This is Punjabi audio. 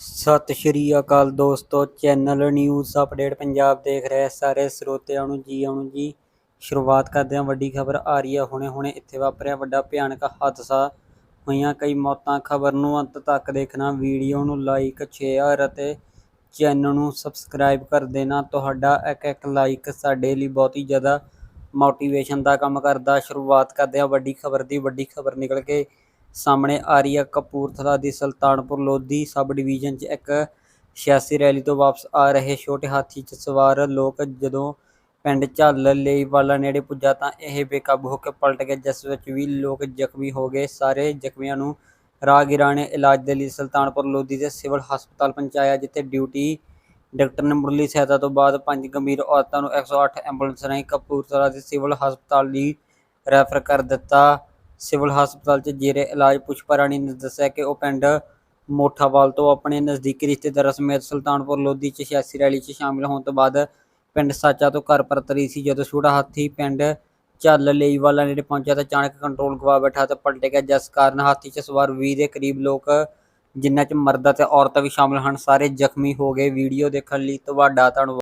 ਸਤਿ ਸ਼੍ਰੀ ਅਕਾਲ ਦੋਸਤੋ, ਚੈਨਲ ਨਿਊਜ਼ ਅਪਡੇਟ ਪੰਜਾਬ ਦੇਖ ਰਹੇ ਸਾਰੇ ਸਰੋਤਿਆਂ ਨੂੰ ਜੀ ਆਉਣ ਜੀ। ਸ਼ੁਰੂਆਤ ਕਰਦੇ ਹਾਂ, ਵੱਡੀ ਖਬਰ ਆ ਰਹੀ ਹੈ। ਹੁਣੇ ਹੁਣੇ ਇੱਥੇ ਵਾਪਰਿਆ ਵੱਡਾ ਭਿਆਨਕ ਹਾਦਸਾ। ਹੋਈਆਂ ਕਈ ਮੌਤਾਂ। ਖਬਰ ਨੂੰ ਅੰਤ ਤੱਕ ਦੇਖਣਾ, ਵੀਡੀਓ ਨੂੰ ਲਾਈਕ ਸ਼ੇਅਰ ਅਤੇ ਚੈਨਲ ਨੂੰ ਸਬਸਕ੍ਰਾਈਬ ਕਰ ਦੇਣਾ। ਤੁਹਾਡਾ ਇੱਕ ਇੱਕ ਲਾਈਕ ਸਾਡੇ ਲਈ ਬਹੁਤ ਹੀ ਜ਼ਿਆਦਾ ਮੋਟੀਵੇਸ਼ਨ ਦਾ ਕੰਮ ਕਰਦਾ। ਸ਼ੁਰੂਆਤ ਕਰਦੇ ਹਾਂ, ਵੱਡੀ ਖਬਰ ਦੀ। ਵੱਡੀ ਖਬਰ ਨਿਕਲ ਕੇ ਸਾਹਮਣੇ ਆ ਰਹੀ ਹੈ ਕਪੂਰਥਲਾ ਦੀ ਸੁਲਤਾਨਪੁਰ ਲੋਧੀ ਸਬ ਡਿਵੀਜ਼ਨ 'ਚ ਇੱਕ ਸਿਆਸੀ ਰੈਲੀ ਤੋਂ ਵਾਪਸ ਆ ਰਹੇ ਛੋਟੇ ਹਾਥੀ 'ਚ ਸਵਾਰ ਲੋਕ ਜਦੋਂ ਪਿੰਡ ਝੱਲ ਲੇਈਵਾਲਾ ਨੇੜੇ ਪੁੱਜਾ ਤਾਂ ਇਹ ਬੇਕਾਬੂ ਹੋ ਕੇ ਪਲਟ ਗਿਆ ਜਿਸ ਵਿੱਚ ਵੀ ਲੋਕ ਜ਼ਖਮੀ ਹੋ ਗਏ। ਸਾਰੇ ਜ਼ਖਮੀਆਂ ਨੂੰ ਰਾਹਗੀਰਾਂ ਨੇ ਇਲਾਜ ਦੇ ਲਈ ਸੁਲਤਾਨਪੁਰ ਲੋਧੀ ਦੇ ਸਿਵਲ ਹਸਪਤਾਲ ਪਹੁੰਚਾਇਆ, ਜਿੱਥੇ ਡਿਊਟੀ ਡਾਕਟਰ ਨੇ ਮੁਰਲੀ ਸਹਾਇਤਾ ਤੋਂ ਬਾਅਦ ਪੰਜ ਗੰਭੀਰ ਔਰਤਾਂ ਨੂੰ 108 ਐਂਬੂਲੈਂਸ ਰਾਹੀਂ ਕਪੂਰਥਲਾ ਦੇ ਸਿਵਲ ਹਸਪਤਾਲ ਲਈ ਰੈਫਰ ਕਰ ਦਿੱਤਾ। ਸਿਵਲ ਹਸਪਤਾਲ 'ਚ ਜੇਰੇ ਇਲਾਜ ਪੁਸ਼ਪਾ ਰਾਣੀ ਨੇ ਦੱਸਿਆ ਕਿ ਉਹ ਪਿੰਡ ਮੋਠਾਵਾਲ ਤੋਂ ਆਪਣੇ ਨਜ਼ਦੀਕੀ ਰਿਸ਼ਤੇਦਾਰਾਂ ਸਮੇਤ ਸੁਲਤਾਨਪੁਰ ਲੋਧੀ 'ਚ ਸਿਆਸੀ ਰੈਲੀ 'ਚ ਸ਼ਾਮਿਲ ਹੋਣ ਤੋਂ ਬਾਅਦ ਪਿੰਡ ਸਾਚਾ ਤੋਂ ਘਰ ਪਰਤ ਰਹੀ ਸੀ। ਜਦੋਂ ਛੋਟਾ ਹਾਥੀ ਪਿੰਡ ਝੱਲ ਲਈਵਾਲਾ ਨੇੜੇ ਪਹੁੰਚਿਆ ਤਾਂ ਅਚਾਨਕ ਕੰਟਰੋਲ ਗਵਾ ਬੈਠਾ ਤੇ ਪਲਟ ਗਿਆ। ਜਿਸ ਕਾਰਨ ਹਾਥੀ 'ਚ ਸਵਾਰ 20 ਦੇ ਕਰੀਬ ਲੋਕ, ਜਿਨ੍ਹਾਂ 'ਚ ਮਰਦਾਂ ਤੇ ਔਰਤਾਂ ਵੀ ਸ਼ਾਮਲ ਹਨ, ਸਾਰੇ ਜ਼ਖਮੀ ਹੋ ਗਏ। ਵੀਡੀਓ ਦੇਖਣ ਲਈ ਤੁਹਾਡਾ ਧੰਨਵਾਦ।